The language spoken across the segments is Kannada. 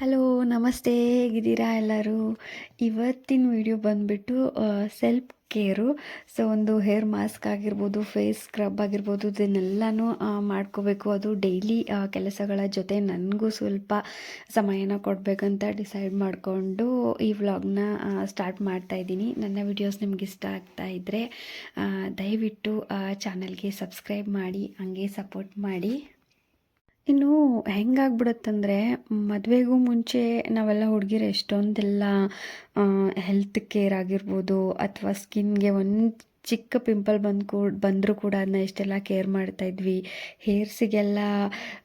ಹಲೋ, ನಮಸ್ತೆ. ಹೇಗಿದ್ದೀರಾ ಎಲ್ಲರೂ? ಇವತ್ತಿನ ವಿಡಿಯೋ ಬಂದುಬಿಟ್ಟು ಸೆಲ್ಫ್ ಕೇರು ಸೊ ಒಂದು ಹೇರ್ ಮಾಸ್ಕ್ ಆಗಿರ್ಬೋದು ಫೇಸ್ ಸ್ಕ್ರಬ್ ಆಗಿರ್ಬೋದು, ಇದನ್ನೆಲ್ಲನೂ ಮಾಡ್ಕೋಬೇಕು. ಅದು ಡೈಲಿ ಕೆಲಸಗಳ ಜೊತೆ ನನಗೂ ಸ್ವಲ್ಪ ಸಮಯನ ಕೊಡಬೇಕಂತ ಡಿಸೈಡ್ ಮಾಡಿಕೊಂಡು ಈ ವ್ಲಾಗ್ನ ಸ್ಟಾರ್ಟ್ ಮಾಡ್ತಾ ಇದ್ದೀನಿ. ನನ್ನ ವಿಡಿಯೋಸ್ ನಿಮ್ಗೆ ಇಷ್ಟ ಆಗ್ತಾ ಇದ್ದರೆ ದಯವಿಟ್ಟು ಚಾನಲ್ಗೆ ಸಬ್ಸ್ಕ್ರೈಬ್ ಮಾಡಿ, ಹಂಗೆ ಸಪೋರ್ಟ್ ಮಾಡಿ. ಇನ್ನು ಹೆಂಗಾಗ್ಬಿಡುತ್ತಂದರೆ ಮದುವೆಗೂ ಮುಂಚೆ ನಾವೆಲ್ಲ ಹುಡುಗಿರು ಎಷ್ಟೊಂದೆಲ್ಲ ಹೆಲ್ತ್ ಕೇರ್ ಆಗಿರ್ಬೋದು ಅಥವಾ ಸ್ಕಿನ್ಗೆ ಒಂದು ಚಿಕ್ಕ ಪಿಂಪಲ್ ಬಂದು ಕೂಡ ಬಂದರೂ ಕೂಡ ಅದನ್ನ ಎಷ್ಟೆಲ್ಲ ಕೇರ್ ಮಾಡ್ತಾ ಇದ್ವಿ. ಹೇರ್ಸಿಗೆಲ್ಲ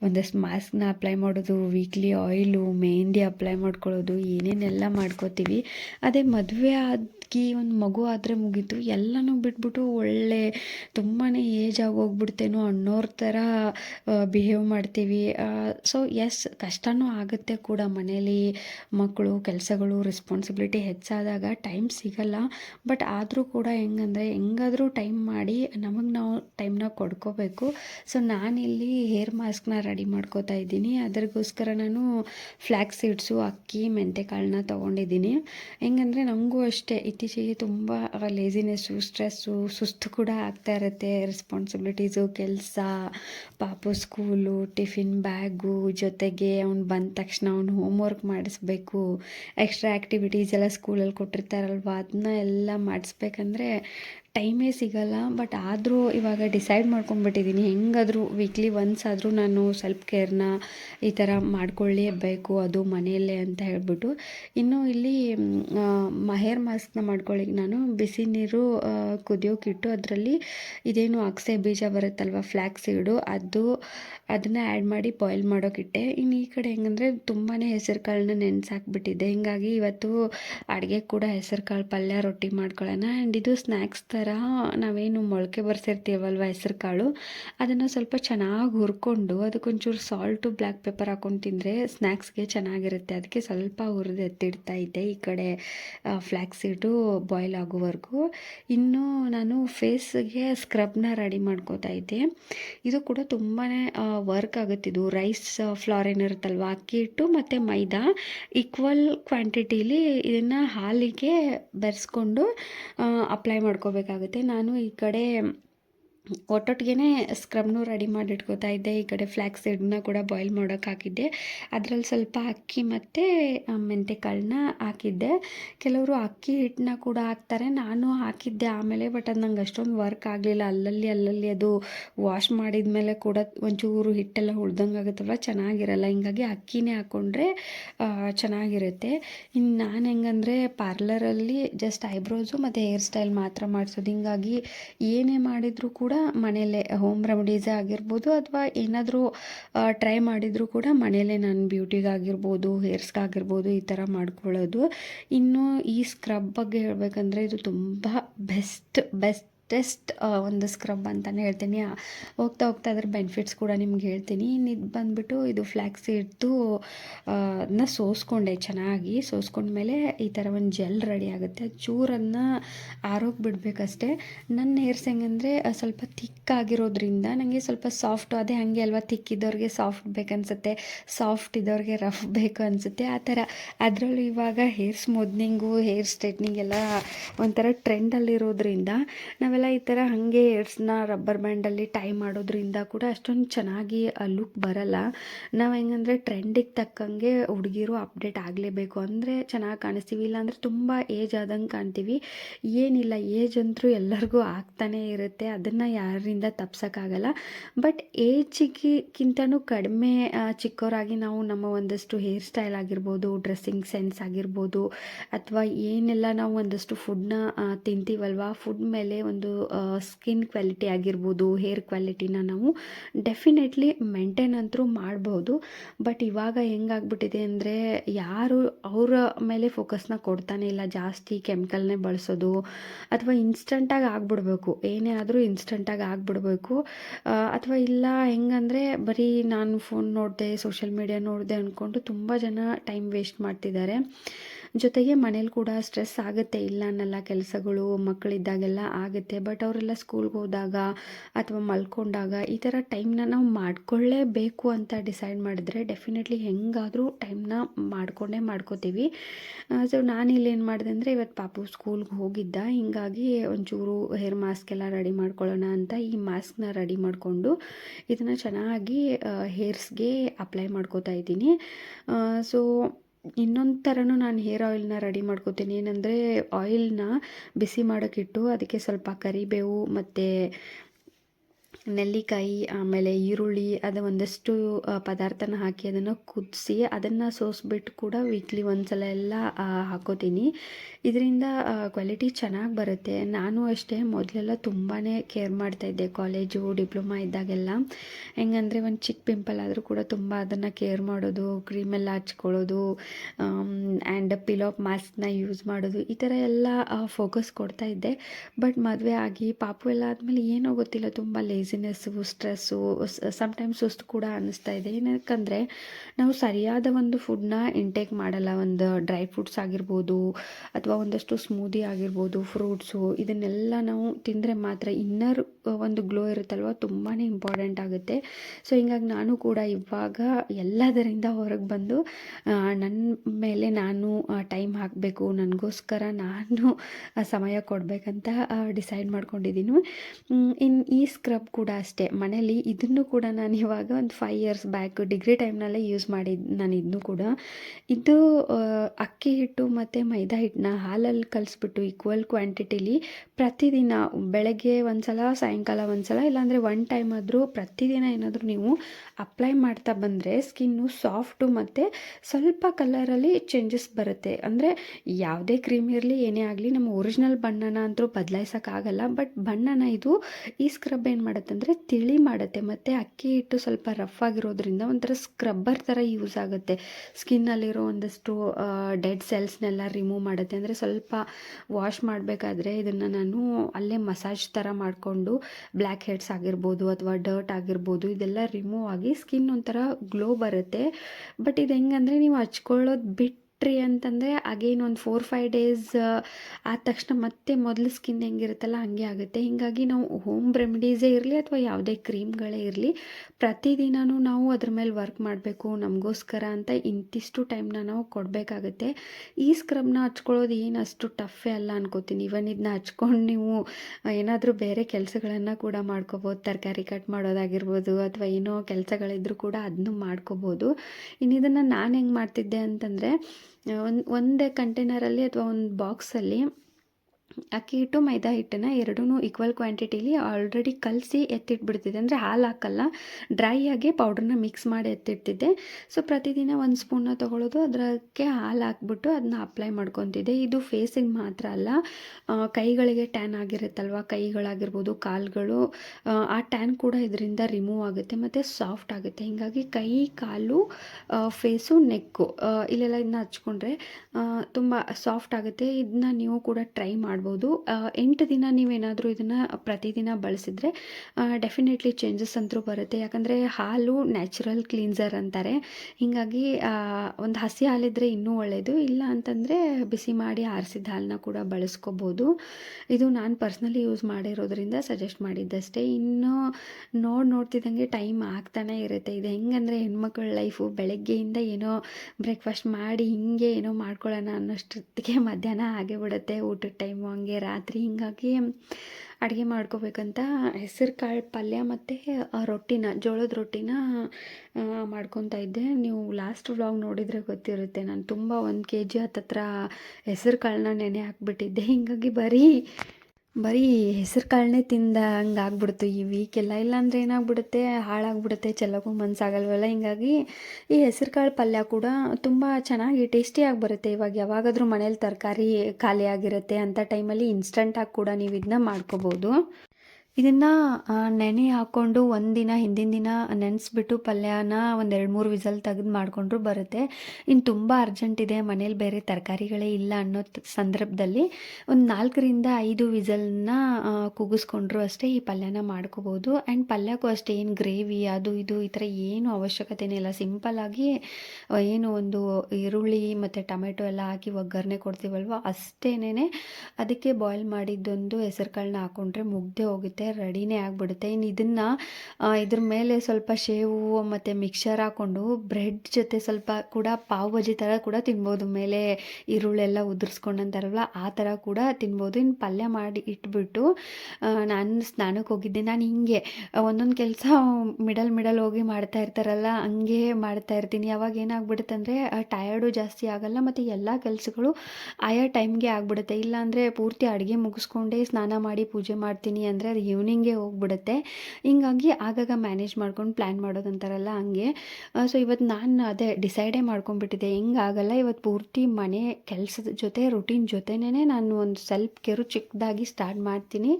ಒಂದಷ್ಟು ಮಾಸ್ಕ್ನ ಅಪ್ಲೈ ಮಾಡೋದು ವೀಕ್ಲಿ ಆಯಿಲು ಮೆಹಂದಿ ಅಪ್ಲೈ ಮಾಡ್ಕೊಳ್ಳೋದು, ಏನೇನೆಲ್ಲ ಮಾಡ್ಕೋತೀವಿ. ಅದೇ ಮದುವೆ ಆಗಿ ಒಂದು ಮಗು ಆದರೆ ಮುಗೀತು. ಎಲ್ಲನೂ ಬಿಟ್ಬಿಟ್ಟು ಒಳ್ಳೆ ತುಂಬಾ ಏಜ್ ಆಗೋಗ್ಬಿಡ್ತೇನೋ ಅನ್ನೋರ ಥರ ಬಿಹೇವ್ ಮಾಡ್ತೀವಿ. ಸೊ ಎಸ್ ಕಷ್ಟನೂ ಆಗುತ್ತೆ ಕೂಡ ಮನೇಲಿ. ಮಕ್ಕಳು, ಕೆಲಸಗಳು ರೆಸ್ಪಾನ್ಸಿಬಿಲಿಟಿ ಹೆಚ್ಚಾದಾಗ ಟೈಮ್ ಸಿಗಲ್ಲ. ಬಟ್ ಆದರೂ ಕೂಡ ಹೆಂಗಂದರೆ ಹೆಂಗಾದರೂ ಟೈಮ್ ಮಾಡಿ ನಮಗೆ ನಾವು ಟೈಮ್ನ ಕೊಡ್ಕೋಬೇಕು. ಸೊ ನಾನಿಲ್ಲಿ ಹೇರ್ ಮಾಸ್ಕ್ನ ರೆಡಿ ಮಾಡ್ಕೋತಾ ಇದ್ದೀನಿ. ಅದರಿಗೋಸ್ಕರ ನಾನು ಫ್ಲ್ಯಾಕ್ಸ್ ಸೀಡ್ಸು ಅಕ್ಕಿ, ಮೆಂತೆಕಾಳನ್ನ ತೊಗೊಂಡಿದ್ದೀನಿ. ಹೆಂಗಂದರೆ ನಮಗೂ ಅಷ್ಟೇ, ಇತ್ತೀಚೆಗೆ ತುಂಬ ಲೇಸಿನೆಸ್ಸು ಸ್ಟ್ರೆಸ್ಸು ಸುಸ್ತು ಕೂಡ ಆಗ್ತಾ ಇರುತ್ತೆ. ರೆಸ್ಪಾನ್ಸಿಬಿಲಿಟೀಸು ಕೆಲಸ, ಪಾಪು ಸ್ಕೂಲು ಟಿಫಿನ್ ಬ್ಯಾಗು ಜೊತೆಗೆ ಅವ್ನು ಬಂದ ತಕ್ಷಣ ಅವ್ನು ಹೋಮ್ವರ್ಕ್ ಮಾಡಿಸ್ಬೇಕು. ಎಕ್ಸ್ಟ್ರಾ ಆ್ಯಕ್ಟಿವಿಟೀಸ್ ಎಲ್ಲ ಸ್ಕೂಲಲ್ಲಿ ಕೊಟ್ಟಿರ್ತಾರಲ್ವ? ಅದನ್ನ ಎಲ್ಲ ಮಾಡಿಸ್ಬೇಕಂದ್ರೆ ಟೈಮೇ ಸಿಗಲ್ಲ ಬಟ್ ಆದರೂ ಇವಾಗ ಡಿಸೈಡ್ ಮಾಡ್ಕೊಂಡ್ಬಿಟ್ಟಿದ್ದೀನಿ ಹೆಂಗಾದರೂ ವೀಕ್ಲಿ ಒನ್ಸ್ ಆದರೂ ನಾನು ಸೆಲ್ಫ್ ಕೇರ್ನ ಈ ಥರ ಮಾಡ್ಕೊಳ್ಳೇಬೇಕು, ಅದು ಮನೆಯಲ್ಲೇ ಅಂತ ಹೇಳ್ಬಿಟ್ಟು. ಇನ್ನು ಇಲ್ಲಿ ಮಹೇರ್ ಮಾಸ್ಕ್ನ ಮಾಡ್ಕೊಳ್ಳಿಕ್ಕೆ ನಾನು ಬಿಸಿ ನೀರು ಕುದಿಯೋಕ್ಕಿಟ್ಟು ಅದರಲ್ಲಿ ಇದೇನು ಅಕ್ಸೆ ಬೀಜ ಬರುತ್ತಲ್ವ ಫ್ಲ್ಯಾಕ್ ಸೀಡು ಅದು, ಅದನ್ನು ಆ್ಯಡ್ ಮಾಡಿ ಬಾಯ್ಲ್ ಮಾಡೋಕ್ಕಿಟ್ಟೆ ಇನ್ನು ಈ ಕಡೆ ಹೆಂಗಂದರೆ ತುಂಬಾ ಹೆಸರು ಕಾಳನ್ನ ನೆನೆಸಾಕ್ಬಿಟ್ಟಿದ್ದೆ. ಹಿಂಗಾಗಿ ಇವತ್ತು ಅಡುಗೆ ಕೂಡ ಹೆಸರು ಕಾಳು ಪಲ್ಯ ರೊಟ್ಟಿ ಮಾಡ್ಕೊಳ್ಳೋಣ ಆ್ಯಂಡ್ ಇದು ಸ್ನ್ಯಾಕ್ಸ್ ಥರ ಥರ ನಾವೇನು ಮೊಳಕೆ ಬರ್ಸಿರ್ತೀವಲ್ವ ಹೆಸ್ರು ಕಾಳು? ಅದನ್ನು ಸ್ವಲ್ಪ ಚೆನ್ನಾಗಿ ಹುರ್ಕೊಂಡು ಅದಕ್ಕೊಂಚೂರು ಸಾಲ್ಟು ಬ್ಲ್ಯಾಕ್ ಪೆಪ್ಪರ್ ಹಾಕೊಂಡು ತಿಂದರೆ ಸ್ನ್ಯಾಕ್ಸ್ಗೆ ಚೆನ್ನಾಗಿರುತ್ತೆ. ಅದಕ್ಕೆ ಸ್ವಲ್ಪ ಹುರಿದು ಎತ್ತಿಡ್ತಾ ಇದ್ದೆ ಈ ಕಡೆ ಫ್ಲ್ಯಾಕ್ಸ್ ಸೀಟು ಬಾಯ್ಲ್ ಆಗೋವರೆಗೂ. ಇನ್ನು ನಾನು ಫೇಸ್ಗೆ ಸ್ಕ್ರಬ್ನ ರೆಡಿ ಮಾಡ್ಕೋತಾ ಇದ್ದೆ. ಇದು ಕೂಡ ತುಂಬಾ ವರ್ಕ್ ಆಗುತ್ತೆ. ಇದು ರೈಸ್ ಫ್ಲಾರ್ ಏನಿರುತ್ತಲ್ವ? ಅಕ್ಕಿ ಹಿಟ್ಟು ಮತ್ತು ಮೈದಾ ಈಕ್ವಲ್ ಕ್ವಾಂಟಿಟೀಲಿ ಇದನ್ನು ಹಾಲಿಗೆ ಬೆರೆಸ್ಕೊಂಡು ಅಪ್ಲೈ ಮಾಡ್ಕೋಬೇಕು ಆಗುತ್ತೆ. ನಾನು ಈ ಕಡೆ ಒಟ್ಟೊಟ್ಟಿಗೆ ಸ್ಕ್ರಬ್ನೂ ರೆಡಿ ಮಾಡಿ ಇಟ್ಕೋತಾ ಇದ್ದೆ. ಈ ಕಡೆ ಫ್ಲ್ಯಾಕ್ಸ್ ಸೀಡನ್ನ ಕೂಡ ಬಾಯ್ಲ್ ಮಾಡೋಕೆ ಹಾಕಿದ್ದೆ. ಅದರಲ್ಲಿ ಸ್ವಲ್ಪ ಅಕ್ಕಿ ಮತ್ತು ಮೆಂತೆಕಾಳನ್ನ ಹಾಕಿದ್ದೆ. ಕೆಲವರು ಅಕ್ಕಿ ಹಿಟ್ಟನ್ನ ಕೂಡ ಹಾಕ್ತಾರೆ. ನಾನು ಹಾಕಿದ್ದೆ ಆಮೇಲೆ ಬಟ್ ಅದು ನಂಗೆ ಅಷ್ಟೊಂದು ವರ್ಕ್ ಆಗಲಿಲ್ಲ. ಅಲ್ಲಲ್ಲಿ ಅಲ್ಲಲ್ಲಿ ಅದು ವಾಶ್ ಮಾಡಿದ ಮೇಲೆ ಕೂಡ ಒಂಚೂರು ಹಿಟ್ಟೆಲ್ಲ ಉಳ್ದಂಗೆ ಆಗುತ್ತಲ್ಲ ಚೆನ್ನಾಗಿರಲ್ಲ. ಹಿಂಗಾಗಿ ಅಕ್ಕಿನೇ ಹಾಕ್ಕೊಂಡ್ರೆ ಚೆನ್ನಾಗಿರುತ್ತೆ. ಇನ್ನು ನಾನು ಹೆಂಗಂದರೆ ಪಾರ್ಲರಲ್ಲಿ ಜಸ್ಟ್ ಐಬ್ರೋಸು ಮತ್ತು ಹೇರ್ ಸ್ಟೈಲ್ ಮಾತ್ರ ಮಾಡಿಸೋದು. ಹಿಂಗಾಗಿ ಏನೇ ಮಾಡಿದರೂ ಕೂಡ ಕೂಡ ಮನೆಯಲ್ಲೇ ಹೋಮ್ ರೆಮಿಡೀಸೇ ಆಗಿರ್ಬೋದು ಅಥವಾ ಏನಾದರೂ ಟ್ರೈ ಮಾಡಿದರೂ ಕೂಡ ಮನೆಯಲ್ಲೇ ನಾನು ಬ್ಯೂಟಿಗಾಗಿರ್ಬೋದು ಹೇರ್ಸ್ಗಾಗಿರ್ಬೋದು ಈ ಥರ ಮಾಡ್ಕೊಳ್ಳೋದು. ಇನ್ನು ಈ ಸ್ಕ್ರಬ್ ಬಗ್ಗೆ ಹೇಳಬೇಕಂದ್ರೆ ಇದು ತುಂಬ ಬೆಸ್ಟ್ ಬೆಸ್ಟ್ ಬೆಸ್ಟ್ ಒಂದು ಸ್ಕ್ರಬ್ ಅಂತಲೇ ಹೇಳ್ತೀನಿ. ಹೋಗ್ತಾ ಹೋಗ್ತಾ ಅದ್ರ ಬೆನಿಫಿಟ್ಸ್ ಕೂಡ ನಿಮ್ಗೆ ಹೇಳ್ತೀನಿ. ಇದು ಬಂದುಬಿಟ್ಟು ಇದು ಫ್ಲ್ಯಾಕ್ಸ್ ಇಟ್ಟು ಅದನ್ನ ಸೋಸ್ಕೊಂಡೆ ಚೆನ್ನಾಗಿ. ಸೋಸ್ಕೊಂಡ್ಮೇಲೆ ಈ ಥರ ಒಂದು ಜೆಲ್ ರೆಡಿ ಆಗುತ್ತೆ. ಚೂರನ್ನು ಆರೋಗ್ಯ ಬಿಡಬೇಕಷ್ಟೆ. ನನ್ನ ಹೇರ್ಸ್ ಹೆಂಗಂದರೆ ಸ್ವಲ್ಪ ಥಿಕ್ ಆಗಿರೋದ್ರಿಂದ ನನಗೆ ಸ್ವಲ್ಪ ಸಾಫ್ಟ್ ಅದೇ ಹಾಗೆ ಅಲ್ವಾ ಥಿಕ್ ಇದ್ದವ್ರಿಗೆ ಸಾಫ್ಟ್ ಬೇಕನ್ಸುತ್ತೆ ಸಾಫ್ಟ್ ಇದ್ದವ್ರಿಗೆ ರಫ್ ಬೇಕು ಅನಿಸುತ್ತೆ ಆ ಥರ. ಅದರಲ್ಲೂ ಇವಾಗ ಹೇರ್ ಸ್ಮೂದ್ನಿಂಗು ಹೇರ್ ಸ್ಟ್ರೈಟ್ನಿಂಗ್ ಎಲ್ಲ ಒಂಥರ ಟ್ರೆಂಡಲ್ಲಿರೋದ್ರಿಂದ ನಾವೆಲ್ಲ ಈ ಥರ ಹಾಗೆ ಏರ್ಸ್ನ ರಬ್ಬರ್ ಬ್ಯಾಂಡಲ್ಲಿ ಟೈ ಮಾಡೋದ್ರಿಂದ ಕೂಡ ಅಷ್ಟೊಂದು ಚೆನ್ನಾಗಿ ಲುಕ್ ಬರಲ್ಲ. ನಾವು ಹೆಂಗಂದರೆ ಟ್ರೆಂಡಿಗೆ ತಕ್ಕಂಗೆ ಹುಡುಗಿರು ಅಪ್ಡೇಟ್ ಆಗಲೇಬೇಕು. ಅಂದರೆ ಚೆನ್ನಾಗಿ ಕಾಣಿಸ್ತೀವಿ. ಇಲ್ಲಾಂದರೆ ತುಂಬ ಏಜ್ ಆದಂಗೆ ಕಾಣ್ತೀವಿ. ಏನಿಲ್ಲ ಏಜ್ ಅಂತೂ ಎಲ್ಲರಿಗೂ ಆಗ್ತಾನೇ ಇರುತ್ತೆ. ಅದನ್ನು ಯಾರಿಂದ ತಪ್ಸೋಕ್ಕಾಗಲ್ಲ. ಬಟ್ ಏಜಿಗಿಂತನೂ ಕಡಿಮೆ ಚಿಕ್ಕವರಾಗಿ ನಾವು ನಮ್ಮ ಒಂದಷ್ಟು ಹೇರ್ ಸ್ಟೈಲ್ ಆಗಿರ್ಬೋದು ಡ್ರೆಸ್ಸಿಂಗ್ ಸೆನ್ಸ್ ಆಗಿರ್ಬೋದು, ಅಥವಾ ಏನೆಲ್ಲ ನಾವು ಒಂದಷ್ಟು ಫುಡ್ನ ತಿಂತೀವಲ್ವ ಫುಡ್ ಮೇಲೆ ಒಂದು ಸ್ಕಿನ್ ಕ್ವಾಲಿಟಿ ಆಗಿರ್ಬೋದು ಹೇರ್ ಕ್ವಾಲಿಟಿನ ನಾವು ಡೆಫಿನೆಟ್ಲಿ ಮೇಂಟೈನ್ ಅಂತೂ ಮಾಡ್ಬೋದು. ಬಟ್ ಇವಾಗ ಹೆಂಗಾಗ್ಬಿಟ್ಟಿದೆ ಅಂದರೆ ಯಾರು ಅವರ ಮೇಲೆ ಫೋಕಸ್ನ ಕೊಡ್ತಾನೆ ಇಲ್ಲ, ಜಾಸ್ತಿ ಕೆಮಿಕಲ್ನೇ ಬಳಸೋದು ಅಥವಾ ಇನ್ಸ್ಟಂಟಾಗಿ ಆಗ್ಬಿಡ್ಬೇಕು. ಏನೇ ಆದರೂ ಇನ್ಸ್ಟಂಟಾಗಿ ಆಗಿಬಿಡ್ಬೇಕು. ಅಥವಾ ಇಲ್ಲ ಹೆಂಗಂದರೆ ಬರೀ ನಾನು ಫೋನ್ ನೋಡಿದೆ ಸೋಷಿಯಲ್ ಮೀಡಿಯಾ ನೋಡಿದೆ ಅಂದ್ಕೊಂಡು ತುಂಬ ಜನ ಟೈಮ್ ವೇಸ್ಟ್ ಮಾಡ್ತಿದ್ದಾರೆ. ಜೊತೆಗೆ ಮನೇಲಿ ಕೂಡ ಸ್ಟ್ರೆಸ್ ಆಗುತ್ತೆ, ಇಲ್ಲ ಅನ್ನಲ್ಲ ಕೆಲಸಗಳು ಮಕ್ಕಳಿದ್ದಾಗೆಲ್ಲ ಆಗುತ್ತೆ ಬಟ್ ಅವರೆಲ್ಲ ಸ್ಕೂಲ್ಗೆ ಹೋದಾಗ ಅಥವಾ ಮಲ್ಕೊಂಡಾಗ ಈ ಥರ ಟೈಮ್ನ ನಾವು ಮಾಡ್ಕೊಳ್ಳೇಬೇಕು ಅಂತ ಡಿಸೈಡ್ ಮಾಡಿದ್ರೆ ಡೆಫಿನೆಟ್ಲಿ ಹೆಂಗಾದರೂ ಟೈಮ್ನ ಮಾಡಿಕೊಂಡೇ ಮಾಡ್ಕೋತೀವಿ. ಸೊ ನಾನು ಇಲ್ಲಿ ಏನು ಮಾಡಿದೆ ಅಂದರೆ ಇವತ್ತು ಪಾಪು ಸ್ಕೂಲ್ಗೆ ಹೋಗಿದ್ದ, ಹೀಗಾಗಿ ಒಂಚೂರು ಹೇರ್ ಮಾಸ್ಕ್ ಎಲ್ಲ ರೆಡಿ ಮಾಡ್ಕೊಳ್ಳೋಣ ಅಂತ ಈ ಮಾಸ್ಕ್ನ ರೆಡಿ ಮಾಡಿಕೊಂಡು ಇದನ್ನು ಚೆನ್ನಾಗಿ ಹೇರ್ಸ್ಗೆ ಅಪ್ಲೈ ಮಾಡ್ಕೋತಾ ಇದ್ದೀನಿ. ಸೊ ಇನ್ನೊಂದು ಥರನೂ ನಾನು ಹೇರ್ ಆಯಿಲ್ನ ರೆಡಿ ಮಾಡ್ಕೋತೀನಿ. ಏನಂದರೆ ಆಯಿಲ್ನ ಬಿಸಿ ಮಾಡೋಕ್ಕಿಟ್ಟು ಅದಕ್ಕೆ ಸ್ವಲ್ಪ ಕರಿಬೇವು ಮತ್ತು ನೆಲ್ಲಿಕಾಯಿ, ಆಮೇಲೆ ಈರುಳ್ಳಿ, ಅದು ಒಂದಷ್ಟು ಪದಾರ್ಥನ ಹಾಕಿ ಅದನ್ನು ಕುದಿಸಿ ಅದನ್ನು ಸೋಸ್ಬಿಟ್ಟು ಕೂಡ ವೀಕ್ಲಿ ಒಂದ್ಸಲ ಎಲ್ಲ ಹಾಕೋತೀನಿ. ಇದರಿಂದ ಕ್ವಾಲಿಟಿ ಚೆನ್ನಾಗಿ ಬರುತ್ತೆ. ನಾನು ಅಷ್ಟೇ ಮೊದಲೆಲ್ಲ ತುಂಬಾ ಕೇರ್ ಮಾಡ್ತಾಯಿದ್ದೆ ಕಾಲೇಜು ಡಿಪ್ಲೊಮಾ ಇದ್ದಾಗೆಲ್ಲ. ಹೆಂಗಂದರೆ ಒಂದು ಚಿಕ್ಕ ಪಿಂಪಲ್ ಆದರೂ ಕೂಡ ತುಂಬ ಅದನ್ನು ಕೇರ್ ಮಾಡೋದು ಕ್ರೀಮೆಲ್ಲ ಹಚ್ಕೊಳ್ಳೋದು ಆ್ಯಂಡ್ ಪಿಲಾಪ್ ಮಾಸ್ಕ್ನ ಯೂಸ್ ಮಾಡೋದು, ಈ ಥರ ಎಲ್ಲ ಫೋಕಸ್ ಕೊಡ್ತಾ ಇದ್ದೆ. ಬಟ್ ಮದುವೆ ಆಗಿ ಪಾಪು ಎಲ್ಲ ಆದಮೇಲೆ ಏನೋ ಗೊತ್ತಿಲ್ಲ, ತುಂಬ ಲೇಸಿ ಲೇಸಿನೆಸ್ಸು ಸ್ಟ್ರೆಸ್ಸು ಸಮ್ಟೈಮ್ಸ್ ಸುಸ್ತು ಕೂಡ ಅನ್ನಿಸ್ತಾ ಇದೆ. ಏನಕ್ಕಂದರೆ, ನಾವು ಸರಿಯಾದ ಒಂದು ಫುಡ್ನ ಇಂಟೇಕ್ ಮಾಡಲ್ಲ. ಒಂದು ಡ್ರೈ ಫ್ರೂಟ್ಸ್ ಆಗಿರ್ಬೋದು, ಅಥವಾ ಒಂದಷ್ಟು ಸ್ಮೂದಿ ಆಗಿರ್ಬೋದು ಫ್ರೂಟ್ಸು ಇದನ್ನೆಲ್ಲ ನಾವು ತಿಂದರೆ ಮಾತ್ರ ಇನ್ನರ್ ಒಂದು ಗ್ಲೋ ಇರುತ್ತಲ್ವ? ತುಂಬಾ ಇಂಪಾರ್ಟೆಂಟ್ ಆಗುತ್ತೆ. ಸೊ ಹಿಂಗಾಗಿ ನಾನು ಕೂಡ ಇವಾಗ ಎಲ್ಲದರಿಂದ ಹೊರಗೆ ಬಂದು ನನ್ನ ಮೇಲೆ ನಾನು ಟೈಮ್ ಹಾಕಬೇಕು. ನನಗೋಸ್ಕರ ನಾನು ಸಮಯ ಕೊಡಬೇಕಂತ ಡಿಸೈಡ್ ಮಾಡ್ಕೊಂಡಿದ್ದೀನಿ. ಇನ್ನು ಈ ಸ್ಕ್ರಬ್ ಕೂಡ ಅಷ್ಟೇ. ಮನೇಲಿ ಇದನ್ನು ಕೂಡ ನಾನು ಇವಾಗ ಒಂದು ಫೈವ್ ಇಯರ್ಸ್ ಬ್ಯಾಕ್ ಡಿಗ್ರಿ ಟೈಮ್ನಲ್ಲೇ ಯೂಸ್ ಮಾಡಿದ್ದು ನಾನು ಇದನ್ನು ಕೂಡ. ಇದು ಅಕ್ಕಿ ಹಿಟ್ಟು ಮತ್ತು ಮೈದಾ ಹಿಟ್ಟನ್ನ ಹಾಲಲ್ಲಿ ಕಲಿಸ್ಬಿಟ್ಟು ಈಕ್ವಲ್ ಕ್ವಾಂಟಿಟಿಲಿ ಪ್ರತಿದಿನ ಬೆಳಗ್ಗೆ ಒಂದು ಸಲ ಸಾಯಂಕಾಲ ಒಂದು ಸಲ ಇಲ್ಲಾಂದರೆ ಒನ್ ಟೈಮ್ ಆದರೂ ಪ್ರತಿದಿನ ಏನಾದರೂ ನೀವು ಅಪ್ಲೈ ಮಾಡ್ತಾ ಬಂದರೆ ಸ್ಕಿನ್ನು ಸಾಫ್ಟು ಮತ್ತು ಸ್ವಲ್ಪ ಕಲರಲ್ಲಿ ಚೇಂಜಸ್ ಬರುತ್ತೆ. ಅಂದರೆ ಯಾವುದೇ ಕ್ರೀಮ್ ಇರಲಿ, ಏನೇ ಆಗಲಿ, ನಮ್ಮ ಒರಿಜಿನಲ್ ಬಣ್ಣನ ಅಂತೂ ಬದಲಾಯಿಸೋಕ್ಕಾಗಲ್ಲ ಬಟ್ ಬಣ್ಣನ ಇದು ಈ ಸ್ಕ್ರಬ್ ಏನು ಮಾಡುತ್ತೆ ಅಂದರೆ ತಿಳಿ ಮಾಡುತ್ತೆ, ಮತ್ತು ಅಕ್ಕಿ ಹಿಟ್ಟು ಸ್ವಲ್ಪ ರಫ್ ಆಗಿರೋದ್ರಿಂದ ಒಂಥರ ಸ್ಕ್ರಬ್ಬರ್ ಥರ ಯೂಸ್ ಆಗುತ್ತೆ. ಸ್ಕಿನ್ನಲ್ಲಿರೋ ಒಂದಷ್ಟು ಡೆಡ್ ಸೆಲ್ಸ್ನೆಲ್ಲ ರಿಮೂವ್ ಮಾಡುತ್ತೆ. ಅಂದರೆ ಸ್ವಲ್ಪ ವಾಶ್ ಮಾಡಬೇಕಾದ್ರೆ ಇದನ್ನು ನಾನು ಅಲ್ಲೇ ಮಸಾಜ್ ಥರ ಮಾಡಿಕೊಂಡು ಬ್ಲ್ಯಾಕ್ ಹೆಡ್ಸ್ ಆಗಿರ್ಬೋದು ಅಥವಾ ಡರ್ಟ್ ಆಗಿರ್ಬೋದು ಇದೆಲ್ಲ ರಿಮೂವ್ ಆಗಿ ಸ್ಕಿನ್ ಒಂಥರ ಗ್ಲೋ ಬರುತ್ತೆ. ಬಟ್ ಇದು ಹೆಂಗಂದರೆ ನೀವು ಹಚ್ಕೊಳ್ಳೋದು ಬಿಟ್ಟು ಬಿಟ್ರಿ ಅಂತಂದರೆ ಅಗೇನ್ ಒಂದು ಫೋರ್ ಫೈವ್ ಡೇಸ್ ಆದ ತಕ್ಷಣ ಮತ್ತೆ ಮೊದಲು ಸ್ಕಿನ್ ಹೆಂಗಿರುತ್ತಲ್ಲ ಹಾಗೆ ಆಗುತ್ತೆ. ಹೀಗಾಗಿ ನಾವು ಹೋಮ್ ರೆಮಿಡೀಸೇ ಇರಲಿ ಅಥವಾ ಯಾವುದೇ ಕ್ರೀಮ್ಗಳೇ ಇರಲಿ ಪ್ರತಿದಿನವೂ ನಾವು ಅದ್ರ ಮೇಲೆ ವರ್ಕ್ ಮಾಡಬೇಕು, ನಮಗೋಸ್ಕರ ಅಂತ ಇಂತಿಷ್ಟು ಟೈಮ್ನ ನಾವು ಕೊಡಬೇಕಾಗುತ್ತೆ. ಈ ಸ್ಕ್ರಬ್ನ ಹಚ್ಕೊಳ್ಳೋದು ಏನು ಅಷ್ಟು ಟಫೇ ಅಲ್ಲ ಅನ್ಕೋತೀನಿ. ಇವನ್ ಇದನ್ನ ಹಚ್ಕೊಂಡು ನೀವು ಏನಾದರೂ ಬೇರೆ ಕೆಲಸಗಳನ್ನು ಕೂಡ ಮಾಡ್ಕೋಬೋದು. ತರಕಾರಿ ಕಟ್ ಮಾಡೋದಾಗಿರ್ಬೋದು ಅಥವಾ ಏನೋ ಕೆಲಸಗಳಿದ್ರೂ ಕೂಡ ಅದನ್ನು ಮಾಡ್ಕೋಬೋದು. ಇನ್ನು ಇದನ್ನು ನಾನು ಹೆಂಗೆ ಮಾಡ್ತಿದ್ದೆ ಅಂತಂದರೆ ಒಂದು ಒಂದೇ ಕಂಟೈನರಲ್ಲಿ ಅಥವಾ ಒಂದು ಬಾಕ್ಸಲ್ಲಿ ಅಕ್ಕಿ ಹಿಟ್ಟು, ಮೈದಾ ಹಿಟ್ಟನ್ನು ಎರಡೂ ಈಕ್ವಲ್ ಕ್ವಾಂಟಿಟಿಲಿ ಆಲ್ರೆಡಿ ಕಲಸಿ ಎತ್ತಿಟ್ಬಿಡ್ತಿದ್ದೆ. ಅಂದರೆ ಹಾಲು ಹಾಕಲ್ಲ ಡ್ರೈ ಆಗಿ ಪೌಡ್ರನ್ನ ಮಿಕ್ಸ್ ಮಾಡಿ ಎತ್ತಿಡ್ತಿದ್ದೆ ಸೊ ಪ್ರತಿದಿನ ಒಂದು ಸ್ಪೂನ್ನ ತೊಗೊಳೋದು ಅದಕ್ಕೆ ಹಾಲು ಹಾಕ್ಬಿಟ್ಟು ಅದನ್ನ ಅಪ್ಲೈ ಮಾಡ್ಕೊತಿದ್ದೆ. ಇದು ಫೇಸಿಗೆ ಮಾತ್ರ ಅಲ್ಲ. ಕೈಗಳಿಗೆ ಟ್ಯಾನ್ ಆಗಿರುತ್ತಲ್ವ? ಕೈಗಳಾಗಿರ್ಬೋದು, ಕಾಲುಗಳು, ಆ ಟ್ಯಾನ್ ಕೂಡ ಇದರಿಂದ ರಿಮೂವ್ ಆಗುತ್ತೆ, ಮತ್ತು ಸಾಫ್ಟ್ ಆಗುತ್ತೆ. ಹೀಗಾಗಿ ಕೈ, ಕಾಲು ಫೇಸು ನೆಕ್ಕು. ಇಲ್ಲೆಲ್ಲ ಇದನ್ನ ಹಚ್ಕೊಂಡ್ರೆ ತುಂಬ ಸಾಫ್ಟ್ ಆಗುತ್ತೆ. ಇದನ್ನ ನೀವು ಕೂಡ ಟ್ರೈ ಮಾಡಿ ಮಾಡ್ಬೋದು. ಎಂಟು ದಿನ ನೀವೇನಾದರೂ ಇದನ್ನು ಪ್ರತಿದಿನ ಬಳಸಿದ್ರೆ ಡೆಫಿನೆಟ್ಲಿ ಚೇಂಜಸ್ ಅಂತೂ ಬರುತ್ತೆ. ಯಾಕಂದರೆ ಹಾಲು ನ್ಯಾಚುರಲ್ ಕ್ಲೀನ್ಸರ್ ಅಂತಾರೆ. ಹೀಗಾಗಿ ಒಂದು ಹಸಿ ಹಾಲಿದ್ರೆ ಇನ್ನೂ ಒಳ್ಳೆಯದು ಇಲ್ಲ ಅಂತಂದರೆ ಬಿಸಿ ಮಾಡಿ ಆರಿಸಿದ ಹಾಲನ್ನ ಕೂಡ ಬಳಸ್ಕೋಬೋದು. ಇದು ನಾನು ಪರ್ಸ್ನಲಿ ಯೂಸ್ ಮಾಡಿರೋದ್ರಿಂದ ಸಜೆಸ್ಟ್ ಮಾಡಿದ್ದಷ್ಟೇ. ಇನ್ನು ನೋಡಿ ನೋಡ್ತಿದ್ದಂಗೆ ಟೈಮ್ ಆಗ್ತಾನೆ ಇರುತ್ತೆ. ಇದು ಹೆಂಗಂದರೆ ಹೆಣ್ಮಕ್ಳ ಲೈಫು ಬೆಳಗ್ಗೆಯಿಂದ ಏನೋ ಬ್ರೇಕ್ಫಾಸ್ಟ್ ಮಾಡಿ ಹಿಂಗೆ ಏನೋ ಮಾಡ್ಕೊಳ್ಳೋಣ ಅನ್ನೋಷ್ಟೊತ್ತಿಗೆ ಮಧ್ಯಾಹ್ನ ಆಗೇ ಬಿಡುತ್ತೆ ಊಟದ ಟೈಮು ಹಂಗೆ ರಾತ್ರಿ ಹೀಗಾಗಿ ಅಡುಗೆ ಮಾಡ್ಕೋಬೇಕಂತ ಹೆಸರು ಕಾಳು ಪಲ್ಯ ಮತ್ತು ರೊಟ್ಟಿನ, ಜೋಳದ ರೊಟ್ಟಿನ ಮಾಡ್ಕೊತಾ ಇದ್ದೆ. ನೀವು ಲಾಸ್ಟ್ ವ್ಲಾಗ್ ನೋಡಿದರೆ ಗೊತ್ತಿರುತ್ತೆ, ನಾನು ತುಂಬ ಒಂದು ಕೆ ಜಿ ಹತ್ತತ್ರ ಹೆಸರು ಕಾಳನ್ನ ನೆನೆ ಹಾಕ್ಬಿಟ್ಟಿದ್ದೆ. ಹೀಗಾಗಿ ಬರೀ ಬರೀ ಹೆಸರು ಕಾಳನ್ನೇ ತಿಂದ ಆಗ್ಬಿಡ್ತು ಈ ವೀಕೆಲ್ಲ ಇಲ್ಲಾಂದರೆ ಏನಾಗ್ಬಿಡುತ್ತೆ? ಹಾಳಾಗ್ಬಿಡುತ್ತೆ ಚೆಲ್ಲೋಕ್ಕೂ ಮನಸ್ಸಾಗಲ್ವಲ್ಲ ಹಿಂಗಾಗಿ ಈ ಹೆಸರು ಕಾಳು ಪಲ್ಯ ಕೂಡ ತುಂಬ ಚೆನ್ನಾಗಿ ಟೇಸ್ಟಿಯಾಗಿ ಬರುತ್ತೆ. ಇವಾಗ ಯಾವಾಗಾದರೂ ಮನೇಲಿ ತರಕಾರಿ ಖಾಲಿ ಆಗಿರುತ್ತೆ ಅಂಥ ಟೈಮಲ್ಲಿ ಇನ್ಸ್ಟಂಟಾಗಿ ಕೂಡ ನೀವು ಇದನ್ನ ಮಾಡ್ಕೋಬೋದು. ಇದನ್ನು ನೆನೆ ಹಾಕ್ಕೊಂಡು ಒಂದಿನ, ಹಿಂದಿನ ದಿನ ನೆನೆಸ್ಬಿಟ್ಟು ಪಲ್ಯನ ಒಂದು ಎರಡು ಮೂರು ವಿಸಲ್ ತೆಗೆದು ಮಾಡಿಕೊಂಡ್ರು ಬರುತ್ತೆ. ಇನ್ನು ತುಂಬ ಅರ್ಜೆಂಟ್ ಇದೆ, ಮನೇಲಿ ಬೇರೆ ತರಕಾರಿಗಳೇ ಇಲ್ಲ ಅನ್ನೋ ಸಂದರ್ಭದಲ್ಲಿ ಒಂದು ನಾಲ್ಕರಿಂದ ಐದು ವಿಸಲ್ನ ಕುಗಿಸ್ಕೊಂಡ್ರು ಅಷ್ಟೇ ಈ ಪಲ್ಯನ ಮಾಡ್ಕೋಬೋದು. ಆ್ಯಂಡ್ ಪಲ್ಯಕ್ಕೂ ಅಷ್ಟೇ, ಏನು ಗ್ರೇವಿ, ಅದು ಇದು, ಈ ಥರ ಏನು ಅವಶ್ಯಕತೆನೇ ಇಲ್ಲ. ಸಿಂಪಲ್ಲಾಗಿ ಏನು ಒಂದು ಈರುಳ್ಳಿ ಮತ್ತು ಟೊಮೆಟೊ ಎಲ್ಲ ಹಾಕಿ ಒಗ್ಗರಣೆ ಕೊಡ್ತೀವಲ್ವ ಅಷ್ಟೇನೇ ಅದಕ್ಕೆ ಬಾಯ್ಲ್ ಮಾಡಿದ್ದೊಂದು ಹೆಸರು ಕಾಳನ್ನ ಹಾಕ್ಕೊಂಡ್ರೆ ಮುಗ್ದೇ ಹೋಗುತ್ತೆ. ರೆಡಿನೇ ಆಗಿಬಿಡುತ್ತೆ. ಇನ್ನು ಇದನ್ನು ಇದ್ರ ಮೇಲೆ ಸ್ವಲ್ಪ ಶೇವು ಮತ್ತು ಮಿಕ್ಸರ್ ಹಾಕ್ಕೊಂಡು ಬ್ರೆಡ್ ಜೊತೆ ಸ್ವಲ್ಪ ಕೂಡ ಪಾವ್ ಭಾಜಿ ಥರ ಕೂಡ ತಿನ್ಬೋದು. ಮೇಲೆ ಈರುಳ್ಳೆಲ್ಲ ಉದುರಿಸ್ಕೊಂಡಂತಾರಲ್ಲ, ಆ ಥರ ಕೂಡ ತಿನ್ಬೋದು. ಇನ್ನು ಪಲ್ಯ ಮಾಡಿ ಇಟ್ಬಿಟ್ಟು ನಾನು ಸ್ನಾನಕ್ಕೆ ಹೋಗಿದ್ದೆ. ನಾನು ಹಿಂಗೆ, ಒಂದೊಂದು ಕೆಲಸ ಮಿಡಲ್ ಮಿಡಲ್ ಹೋಗಿ ಮಾಡ್ತಾ ಇರ್ತಾರಲ್ಲ, ಹಂಗೆ ಮಾಡ್ತಾ ಇರ್ತೀನಿ. ಯಾವಾಗ ಏನಾಗ್ಬಿಡುತ್ತೆ ಅಂದರೆ ಟಯರ್ಡು ಜಾಸ್ತಿ ಆಗಲ್ಲ ಮತ್ತು ಎಲ್ಲ ಕೆಲಸಗಳು ಆಯಾ ಟೈಮ್ಗೆ ಆಗ್ಬಿಡುತ್ತೆ. ಇಲ್ಲಾಂದರೆ ಪೂರ್ತಿ ಅಡುಗೆ ಮುಗಿಸ್ಕೊಂಡೇ ಸ್ನಾನ ಮಾಡಿ ಪೂಜೆ ಮಾಡ್ತೀನಿ ಅಂದರೆ ಅದು ಈವ್ನಿಂಗೇ ಹೋಗ್ಬಿಡುತ್ತೆ. ಹಿಂಗಾಗಿ ಆಗಾಗ ಮ್ಯಾನೇಜ್ ಮಾಡ್ಕೊಂಡು ಪ್ಲ್ಯಾನ್ ಮಾಡೋದಂತಾರಲ್ಲ ಹಂಗೆ. ಸೊ ಇವತ್ತು ನಾನು ಅದೇ ಡಿಸೈಡೇ ಮಾಡ್ಕೊಂಡ್ಬಿಟ್ಟಿದ್ದೆ. ಹಿಂಗಾಗಲ್ಲ ಇವತ್ತು ಪೂರ್ತಿ ಮನೆ ಕೆಲಸದ ಜೊತೆ ರುಟೀನ್ ಜೊತೆನೇ ನಾನು ಒಂದು ಸ್ವಲ್ಪ ಕೆರು ಚಿಕ್ಕದಾಗಿ ಸ್ಟಾರ್ಟ್ ಮಾಡ್ತೀನಿ.